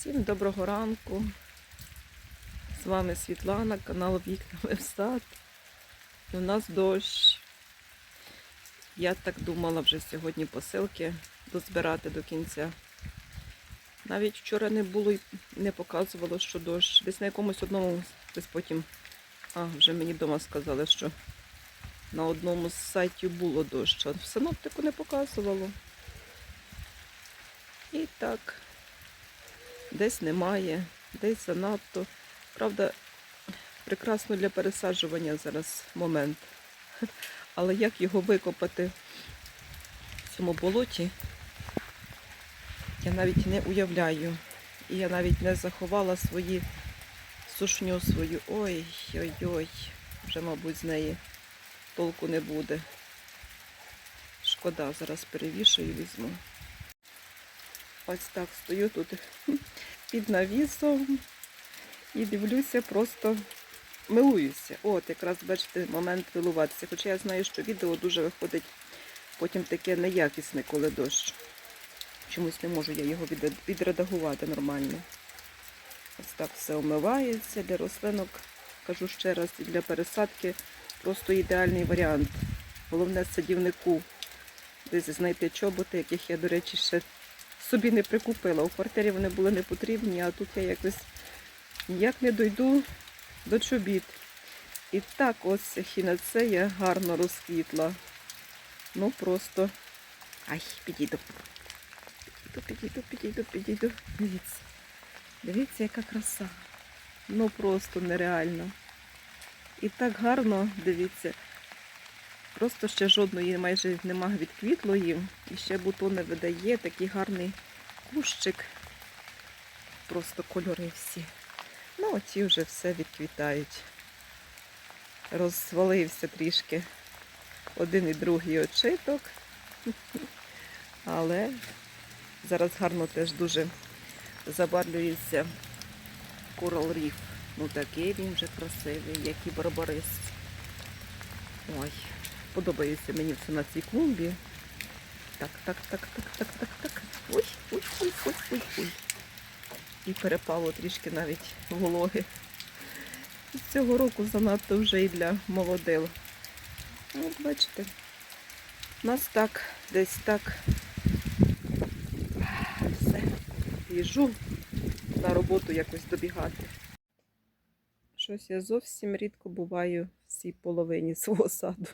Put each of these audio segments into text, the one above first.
Всім доброго ранку. З вами Світлана, канал Вікнами в сад. І у нас дощ. Я так думала вже сьогодні посилки дозбирати до кінця. Навіть вчора не було і не показувало, що дощ. Десь на якомусь одному, десь потім, а вже мені вдома сказали, що на одному з сайтів було дощ, а в синоптику не показувало. І так, десь немає, десь занадто. Правда, прекрасно для пересаджування зараз момент. Але як його викопати в цьому болоті, я навіть не уявляю. І я навіть не заховала свої сушню свою. Ой-ой-ой, вже, мабуть, з неї толку не буде. Шкода, зараз перевішую, візьму. Ось так стою тут під навісом і дивлюся, просто милуюся. От, якраз бачите, момент милуватися. Хоча я знаю, що відео дуже виходить потім таке неякісне, коли дощ. Чомусь не можу я його відредагувати нормально. Ось так все омивається для рослинок. Кажу ще раз, і для пересадки просто ідеальний варіант. Головне садівнику десь знайти чоботи, яких я, до речі, ще собі не прикупила. У квартирі вони були не потрібні, а тут я якось ніяк не дойду до чобіт. І так ось хінацея гарно розквітла. Ну просто. Ай, підійду. Підійду, підійду, підійду, підійду. Дивіться. Дивіться, яка краса. Ну просто нереально. І так гарно, дивіться. Просто ще жодної майже немає відквітлої. І ще бутони видає, такий гарний кущик. Просто кольори всі. Ну, оці вже все відквітають. Розвалився трішки один і другий очиток. Але зараз гарно теж дуже забарвлюється Coral Reef. Ну такий він вже красивий, як і барбарис. Ой, подобається мені все на цій клумбі. Так, так, так, так, так, так, так. Ой, ой, ой, ой, ой, ой. І перепало трішки навіть вологи. Цього року занадто вже і для молодил. От бачите, у нас так, десь так. Все. Їжу на роботу якось добігати. Щось я зовсім рідко буваю в цій половині свого саду.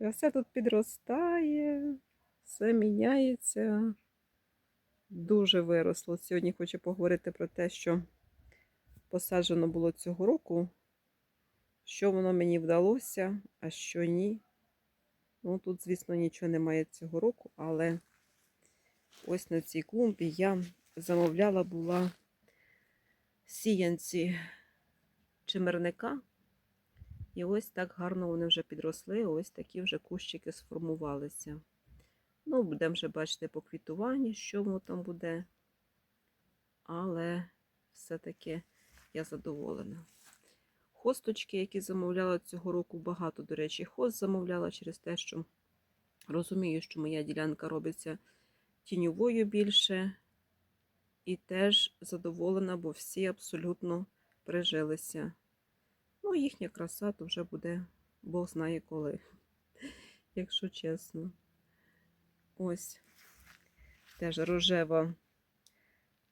Все тут підростає, все міняється. Дуже виросло. Сьогодні хочу поговорити про те, що посаджено було цього року, що воно мені вдалося, а що ні. Ну, тут, звісно, нічого немає цього року, але ось на цій клумбі я замовляла була сіянці чимерника. І ось так гарно вони вже підросли, ось такі вже кущики сформувалися. Ну, будемо вже бачити по квітуванні, що воно там буде. Але все-таки я задоволена. Хосточки, які замовляла цього року, багато, до речі, хост замовляла через те, що розумію, що моя ділянка робиться тіньовою більше. І теж задоволена, бо всі абсолютно прижилися. Ну, їхня краса то вже буде Бог знає коли, якщо чесно. Ось теж рожева,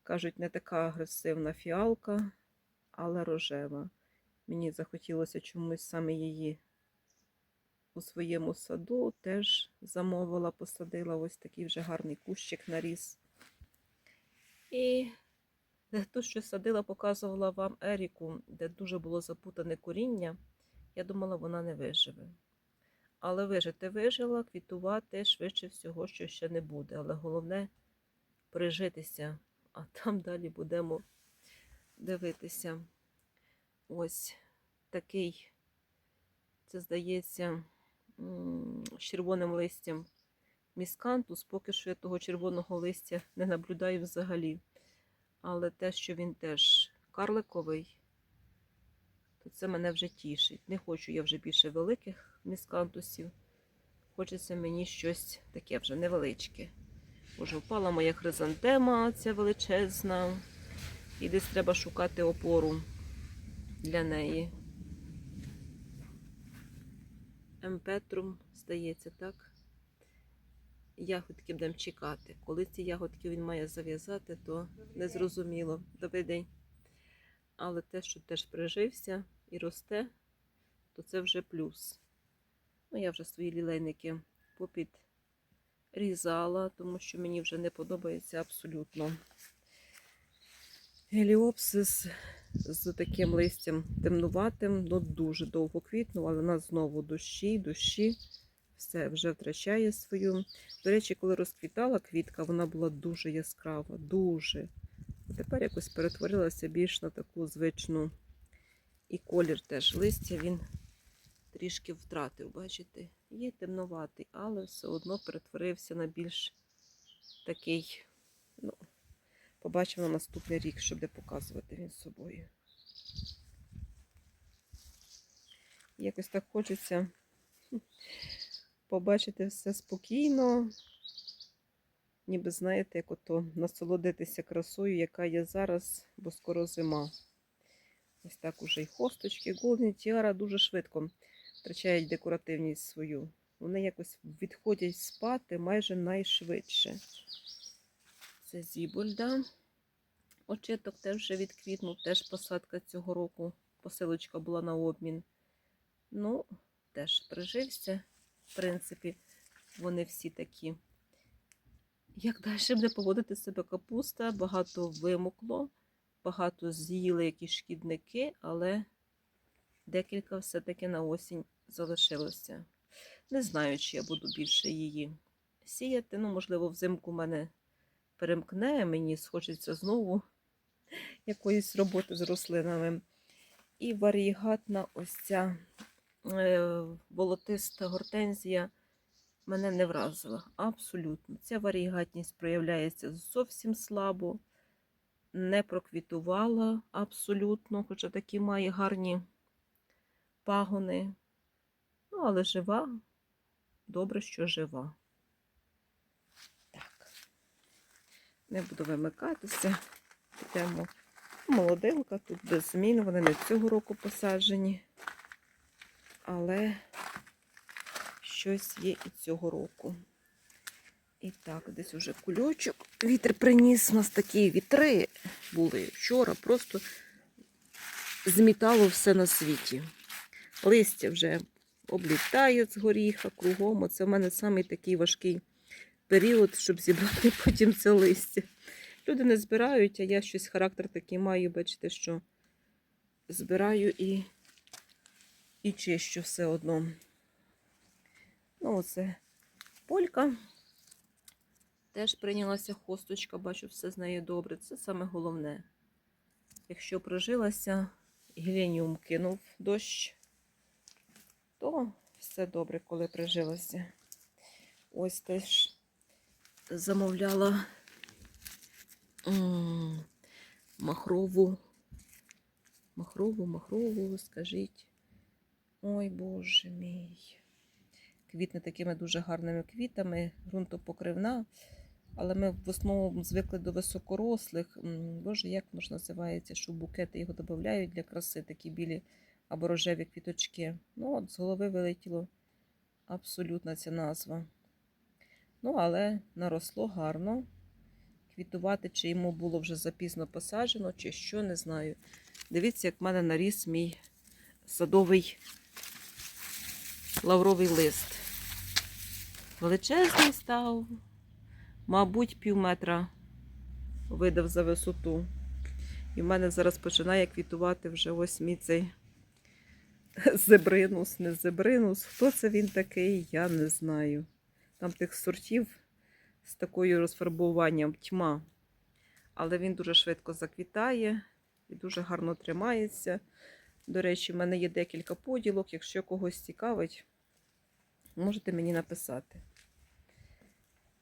кажуть, не така агресивна фіалка, але рожева. Мені захотілося чомусь саме її у своєму саду. Теж замовила, посадила ось такий вже гарний кущик наріс. І ту, що садила, показувала вам Еріку, де дуже було запутане коріння. Я думала, вона не виживе. Але вижити вижила, квітувати швидше всього, що ще не буде. Але головне прижитися, а там далі будемо дивитися. Ось такий, це здається, з червоним листям міскантус. Поки що я того червоного листя не наблюдаю взагалі. Але те, що він теж карликовий, то це мене вже тішить. Не хочу я вже більше великих міскантусів. Хочеться мені щось таке вже невеличке. Боже, впала моя хризантема, ця величезна. І десь треба шукати опору для неї. Емпетрум, здається, так? Ягодки будемо чекати. Коли ці ягодки він має зав'язати, то незрозуміло. Добрий день. Але те, що теж прижився і росте, то це вже плюс. Ну, я вже свої лілейники попідрізала, тому що мені вже не подобається абсолютно. Геліопсис з таким листям темнуватим, ну дуже довго квітнув, але у нас знову дощі, дощі, все вже втрачає свою. До речі, коли розквітала квітка, вона була дуже яскрава, дуже. Тепер якось перетворилася більш на таку звичну. І колір теж листя він трішки втратив, бачите? Є темноватий, але все одно перетворився на більш такий, ну, побачимо на наступний рік, що буде показувати він собою. Якось так хочеться побачити все спокійно, ніби знаєте, як ото насолодитися красою, яка є зараз, бо скоро зима. Ось так уже і хосточки, голдні тіара дуже швидко втрачають декоративність свою. Вони якось відходять спати майже найшвидше. Це зібольда. Очиток теж вже відквітнув, теж посадка цього року. Посилочка була на обмін. Ну, теж прижився. В принципі, вони всі такі. Як далі буде поводити себе капуста? Багато вимокло, багато з'їли якісь шкідники, але декілька все-таки на осінь залишилося. Не знаю, чи я буду більше її сіяти. Ну, можливо, взимку мене перемкне, мені схочеться знову якоїсь роботи з рослинами. І варігатна ось ця е, волотиста гортензія мене не вразила. Абсолютно. Ця варігатність проявляється зовсім слабо, не проквітувала абсолютно, хоча такі має гарні пагони. Ну, але жива, добре, що жива. Так, не буду вимикатися. Йдемо. Молодилка, тут без змін, вони не цього року посаджені, але щось є і цього року. І так, десь уже кульочок. Вітер приніс. У нас такі вітри були вчора, просто змітало все на світі. Листя вже облітає з горіха кругом. Оце в мене самий такий важкий період, щоб зібрати потім це листя. Люди не збирають, а я щось характер такий маю, бачите, що збираю і, і чищу все одно. Ну, оце полька. Теж прийнялася хосточка, бачу, все з нею добре. Це саме головне. Якщо прожилася, геленіум кинув дощ, то все добре, коли прижилася. Ось теж замовляла махрову, махрову, махрову, скажіть. Ой, Боже мій. Квітне такими дуже гарними квітами, ґрунтопокривна. Але ми в основному звикли до високорослих. Боже, як воно ж називається, що букети його додають для краси, такі білі або рожеві квіточки. Ну, от з голови вилетіло абсолютно ця назва. Ну, але наросло гарно. Квітувати, чи йому було вже запізно посаджено, чи що, не знаю. Дивіться, як в мене наріс мій садовий лавровий лист. Величезний став, мабуть, пів метра видав за висоту. І в мене зараз починає квітувати вже ось мій цей зебринус, не зебринус. Хто це він такий, я не знаю. Там тих сортів з такою розфарбуванням тьма. Але він дуже швидко заквітає і дуже гарно тримається. До речі, в мене є декілька поділок. Якщо когось цікавить, можете мені написати.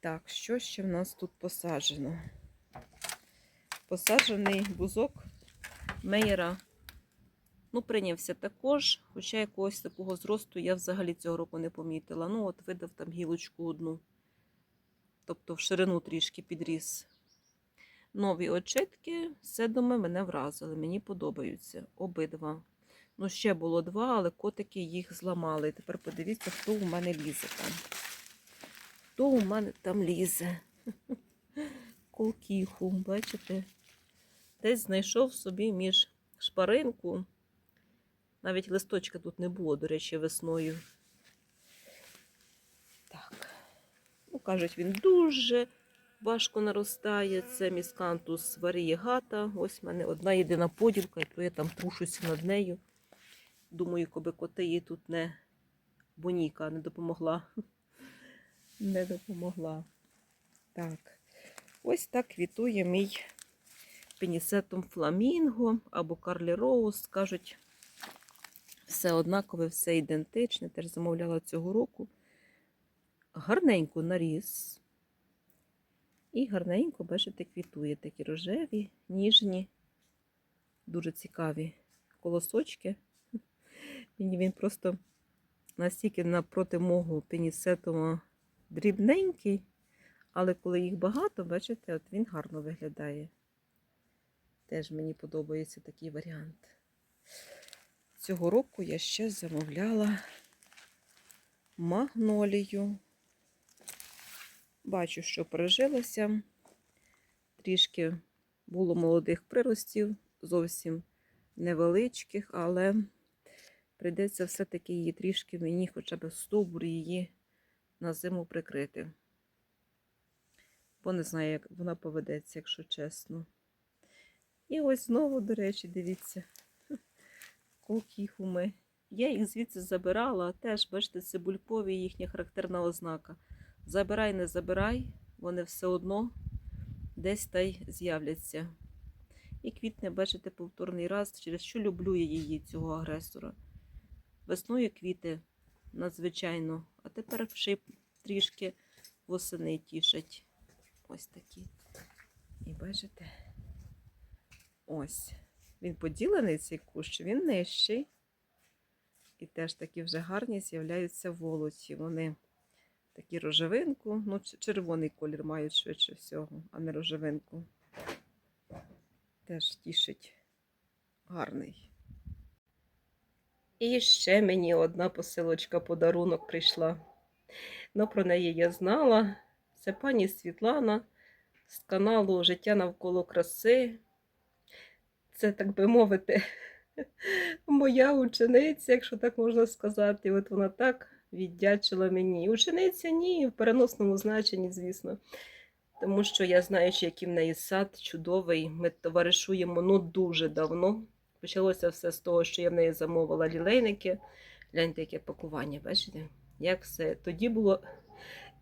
Так, що ще в нас тут посаджено? Посаджений бузок Мейера. Ну, прийнявся також, хоча якогось такого зросту я взагалі цього року не помітила. Ну, от видав там гілочку одну. тобто в ширину трішки підріс. Нові очитки седоми мене вразили, мені подобаються обидва. Ну, ще було два, але котики їх зламали. І тепер подивіться, хто у мене лізе там. Хто у мене там лізе? Колкіху, бачите? Десь знайшов собі між шпаринку. Навіть листочка тут не було, до речі, весною. Так. Ну, кажуть, він дуже важко наростає. Це міскантус варієгата. Ось в мене одна єдина поділка, і то я там трушуся над нею. Думаю, коби коти їй тут не боніка не допомогла. Не допомогла. Так. Ось так квітує мій пенісетум фламінго або Карлі Роуз. Кажуть, все однакове, все ідентичне. Теж замовляла цього року. Гарненько наріс. І гарненько, бачите, квітує. Такі рожеві, ніжні, дуже цікаві колосочки. Мені він просто настільки напроти мого пенісетума дрібненький, але коли їх багато, бачите, от він гарно виглядає. Теж мені подобається такий варіант. Цього року я ще замовляла магнолію. Бачу, що прижилося. Трішки було молодих приростів, зовсім невеличких, але прийдеться все-таки її трішки мені хоча б стовбур її на зиму прикрити. Бо не знаю, як вона поведеться, якщо чесно. І ось знову, до речі, дивіться, колкіхуми. Я їх звідси забирала, а теж, бачите, цибулькові їхня характерна ознака. Забирай, не забирай, вони все одно десь та й з'являться. І квітне, бачите, повторний раз, через що люблю я її, цього агресора. Весною квіти надзвичайно, а тепер ще трішки восени тішать. Ось такі. І бачите, ось. Він поділений цей кущ, він нижчий. І теж такі вже гарні з'являються волоті. Вони такі рожевинку, ну, червоний колір мають швидше всього, а не рожевинку. Теж тішить гарний. І ще мені одна посилочка подарунок прийшла. Ну, про неї я знала. Це пані Світлана з каналу Життя навколо краси. Це, так би мовити, моя учениця, якщо так можна сказати. От вона так віддячила мені. Учениця ні, в переносному значенні, звісно. Тому що я знаю, що який в неї сад чудовий. Ми товаришуємо ну дуже давно. Почалося все з того, що я в неї замовила лілейники. Гляньте, яке пакування, бачите? Як все тоді було,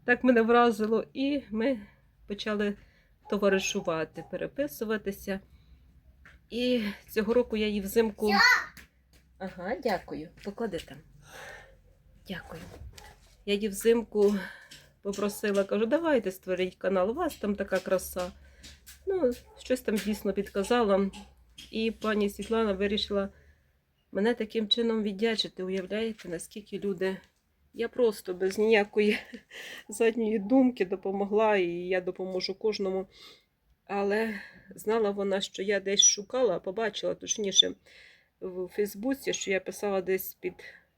так мене вразило, і ми почали товаришувати, переписуватися. І цього року я її взимку. Ага, дякую. Поклади там. Дякую. Я її взимку попросила, кажу, давайте створіть канал, у вас там така краса. Ну, щось там дійсно підказала. І пані Світлана вирішила мене таким чином віддячити. Уявляєте, наскільки люди. Я просто без ніякої задньої думки допомогла, і я допоможу кожному. Але знала вона, що я десь шукала, побачила, точніше, в Фейсбуці, що я писала десь під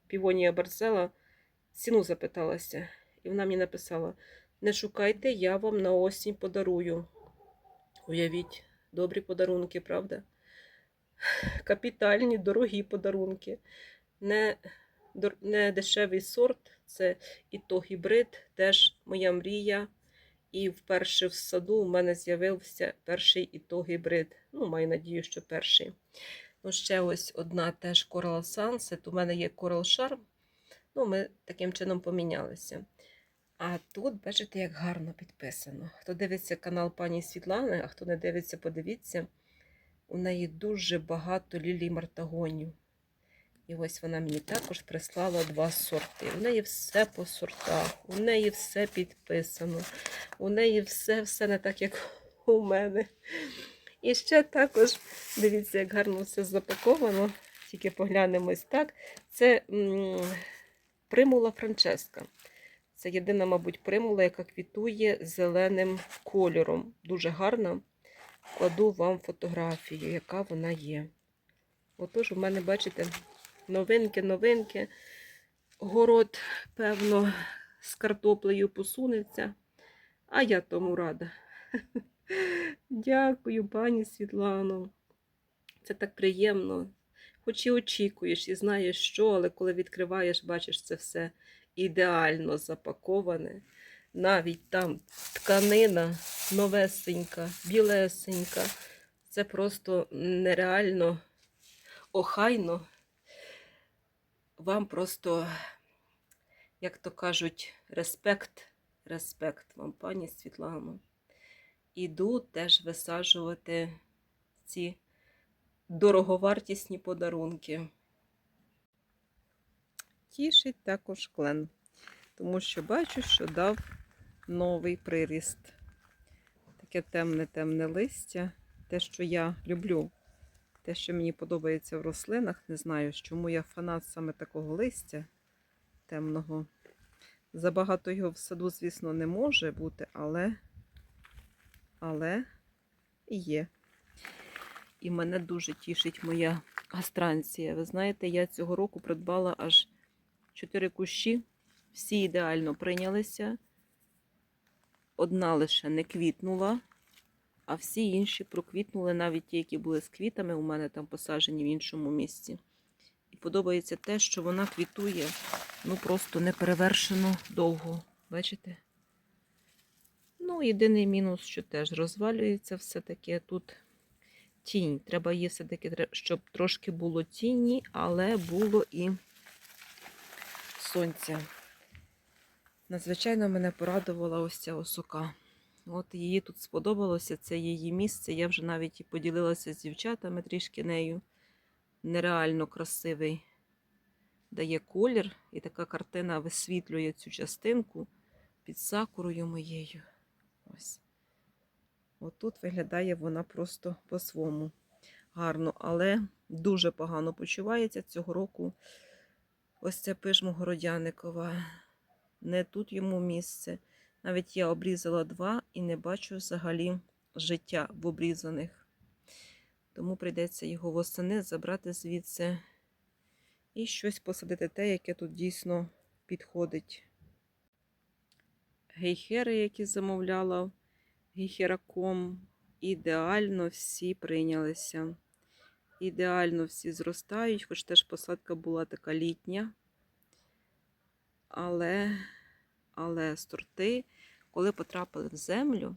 Півонія Барзела, ціну запиталася. І вона мені написала: не шукайте, я вам на осінь подарую. Уявіть, добрі подарунки, правда? Капітальні, дорогі подарунки. Не, не дешевий сорт, це і то гібрид, теж моя мрія. І вперше в саду у мене з'явився перший і то гібрид. Ну, маю надію, що перший. Ну, ще ось одна теж Coral Sunset. У мене є Coral Charm. Ну, ми таким чином помінялися. А тут, бачите, як гарно підписано. Хто дивиться канал пані Світлани, а хто не дивиться, подивіться. У неї дуже багато лілій мартагонів. І ось вона мені також прислала два сорти. У неї все по сортах, у неї все підписано, у неї все, все не так, як у мене. І ще також, дивіться, як гарно все запаковано. Тільки поглянемось так. Це примула Франческа. Це єдина, мабуть, примула, яка квітує зеленим кольором. Дуже гарна. Кладу вам фотографію, яка вона є. Отож, у мене, бачите, новинки, новинки. Город, певно, з картоплею посунеться. А я тому рада. Дякую, пані Світлано. Це так приємно. Хоч і очікуєш, і знаєш що, але коли відкриваєш, бачиш це все ідеально запаковане. Навіть там тканина новесенька, білесенька. Це просто нереально охайно. Вам просто, як то кажуть, респект, респект вам, пані Світлано. Іду теж висаджувати ці дороговартісні подарунки. Тішить також клен, тому що бачу, що дав новий приріст. Таке темне-темне листя. Те, що я люблю, те, що мені подобається в рослинах, не знаю, чому я фанат саме такого листя темного. Забагато його в саду, звісно, не може бути, але, але є. І мене дуже тішить моя гастранція. Ви знаєте, я цього року придбала аж 4 кущі. Всі ідеально прийнялися. Одна лише не квітнула, а всі інші проквітнули, навіть ті, які були з квітами, у мене там посаджені в іншому місці. І подобається те, що вона квітує ну просто неперевершено довго. Бачите? Ну, єдиний мінус, що теж розвалюється все-таки тут тінь. Треба її все-таки, щоб трошки було тіні, але було і сонця. Надзвичайно мене порадувала ось ця осока. От її тут сподобалося, це її місце. Я вже навіть і поділилася з дівчатами трішки нею. Нереально красивий дає колір, і така картина висвітлює цю частинку під сакурою моєю. Ось. Отут виглядає вона просто по-своєму гарно, але дуже погано почувається цього року. Ось ця пижма Городяникова. Не тут йому місце. Навіть я обрізала два і не бачу взагалі життя в обрізаних. Тому прийдеться його восени забрати звідси і щось посадити те, яке тут дійсно підходить. Гейхери, які замовляла гейхераком, ідеально всі прийнялися. Ідеально всі зростають, хоч теж посадка була така літня. Але, але сорти, коли потрапили в землю,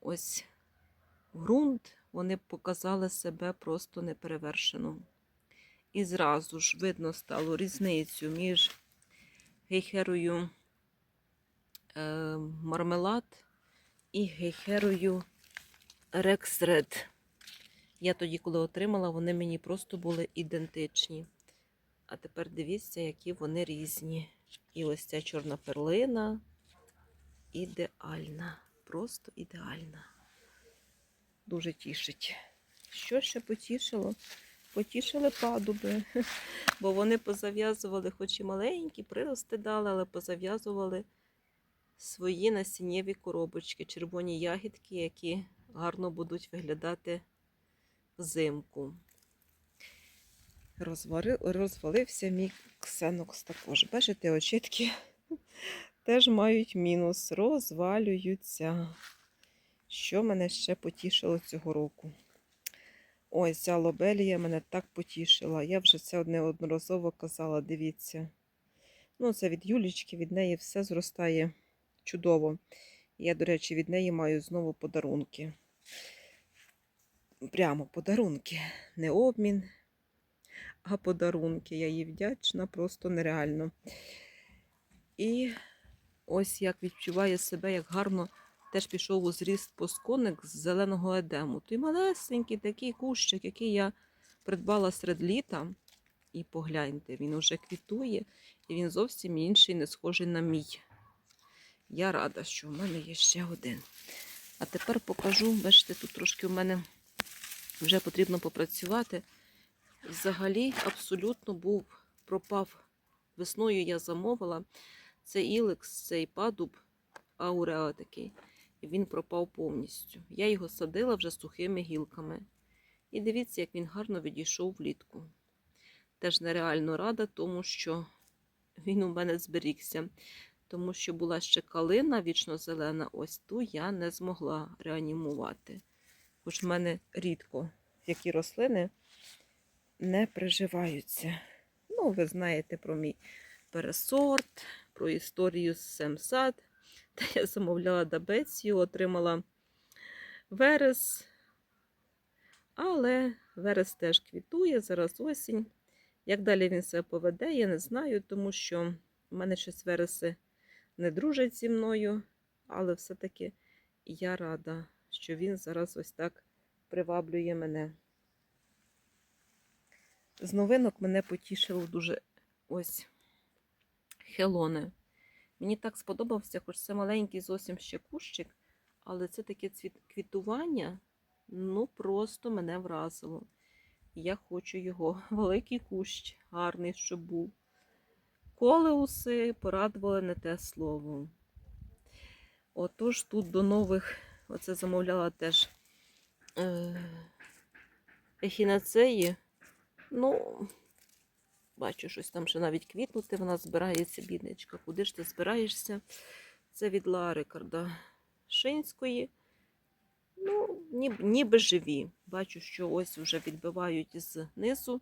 ось ґрунт, вони показали себе просто неперевершено. І зразу ж видно стало різницю між гейхерою е, мармелад і гейхерою рексред. Я тоді, коли отримала, вони мені просто були ідентичні. А тепер дивіться, які вони різні. І ось ця чорна перлина ідеальна. Просто ідеальна. Дуже тішить. Що ще потішило? Потішили падуби, бо вони позав'язували, хоч і маленькі, прирости дали, але позав'язували свої насіннєві коробочки, червоні ягідки, які гарно будуть виглядати взимку. Розвалився мій ксенокс також. Бачите, очітки теж мають мінус, розвалюються. Що мене ще потішило цього року? Ой, ця лобелія мене так потішила. Я вже це неодноразово казала, дивіться. Ну, це від Юлічки, від неї все зростає чудово. Я, до речі, від неї маю знову подарунки. Прямо подарунки. Не обмін, подарунки. Я їй вдячна, просто нереально. І ось як відчуває себе, як гарно теж пішов у зріст посконик з зеленого едему. Той малесенький такий кущик, який я придбала серед літа. І погляньте, він уже квітує, і він зовсім інший, не схожий на мій. Я рада, що в мене є ще один. А тепер покажу, бачите, тут трошки в мене вже потрібно попрацювати. Взагалі, абсолютно був пропав весною, я замовила. Це іликс, цей падуб ауреа такий. І він пропав повністю. Я його садила вже сухими гілками. І дивіться, як він гарно відійшов влітку. Теж нереально рада, тому що він у мене зберігся. Тому що була ще калина вічно-зелена, ось ту я не змогла реанімувати. Хоч в мене рідко які рослини не приживаються. Ну, ви знаєте про мій пересорт, про історію з Семсад. Та я замовляла дабецію, отримала верес. Але верес теж квітує, зараз осінь. Як далі він себе поведе, я не знаю, тому що в мене щось вереси не дружать зі мною, але все-таки я рада, що він зараз ось так приваблює мене. З новинок мене потішило дуже ось хелони. Мені так сподобався, хоч це маленький зовсім ще кущик, але це таке цвіт... квітування, ну просто мене вразило. Я хочу його. Великий кущ, гарний, щоб був. Колеуси порадували не те слово. Отож, тут до нових, оце замовляла теж е, ехінацеї. Ну, бачу, щось там ще навіть квітнути. Вона збирається, бідничка. Куди ж ти збираєшся? Це від Лари Кардашинської. Ну, ніби, ніби живі. Бачу, що ось вже відбивають знизу,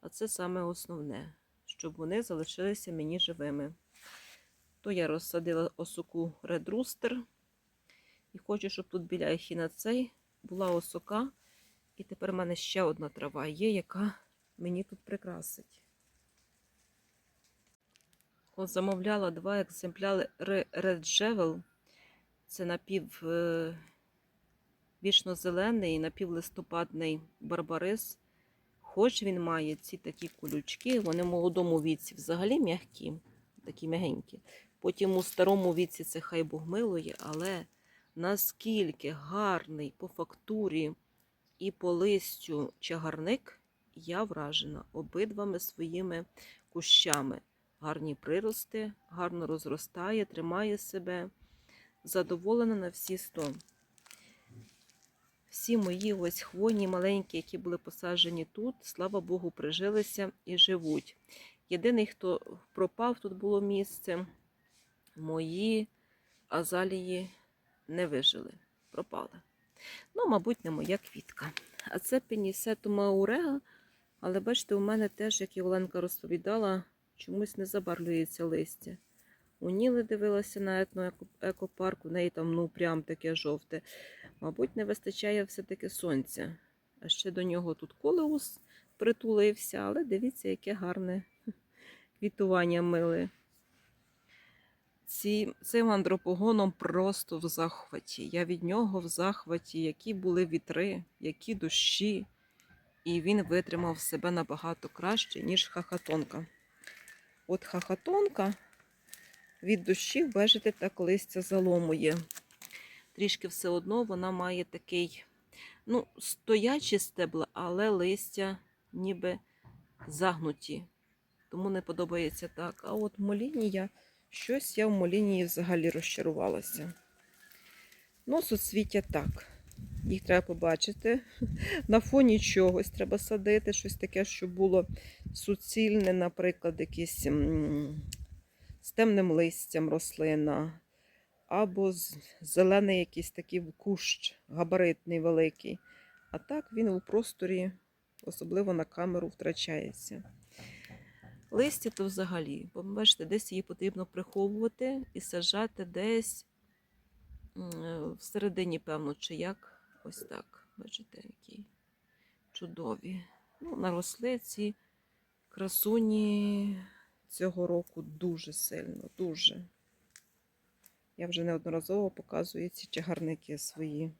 а це саме основне, щоб вони залишилися мені живими. То я розсадила осоку Red Rooster. І хочу, щоб тут біля ехінацей була осока. І тепер в мене ще одна трава є, яка мені тут прикрасить. От замовляла два екземпляри Red Jewel. Це напів е, вічно-зелений, напівлистопадний барбарис. Хоч він має ці такі колючки, вони в молодому віці взагалі м'які, такі м'ягенькі. Потім у старому віці це хай Бог милує, але наскільки гарний по фактурі і по листю чагарник, я вражена обидвами своїми кущами. Гарні прирости, гарно розростає, тримає себе. Задоволена на всі сто. Всі мої ось хвойні маленькі, які були посаджені тут, слава Богу, прижилися і живуть. Єдиний, хто пропав, тут було місце, мої азалії не вижили, пропали. Ну, мабуть, не моя квітка. А це пенісетума ауреа, але бачите, у мене теж, як і Оленка розповідала, чомусь не забарвлюється листя. У Ніли дивилася на етноекопарк, у неї там ну прям таке жовте. Мабуть, не вистачає все-таки сонця. А ще до нього тут колеус притулився, але дивіться, яке гарне квітування мили. Ці, Цим андропогоном просто в захваті. Я від нього в захваті, які були вітри, які дощі. І він витримав себе набагато краще, ніж хахатонка. От хахатонка від дощів, бачите, так листя заломує. Трішки все одно вона має такий, ну, стоячі стебла, але листя ніби загнуті. Тому не подобається так. А от молінія, щось я в молінії взагалі розчарувалася. Ну, суцвіття так. Їх треба побачити. На фоні чогось треба садити, щось таке, щоб було суцільне, наприклад, якийсь з темним листям рослина, або зелений якийсь такий кущ, габаритний великий. А так він у просторі, особливо на камеру, втрачається. Листя то взагалі, бо бачите, десь її потрібно приховувати і саджати десь всередині, певно, чи як. Ось так. Бачите, які чудові. Ну, Наросли ці красуні цього року дуже сильно, дуже. Я вже неодноразово показую ці чагарники свої.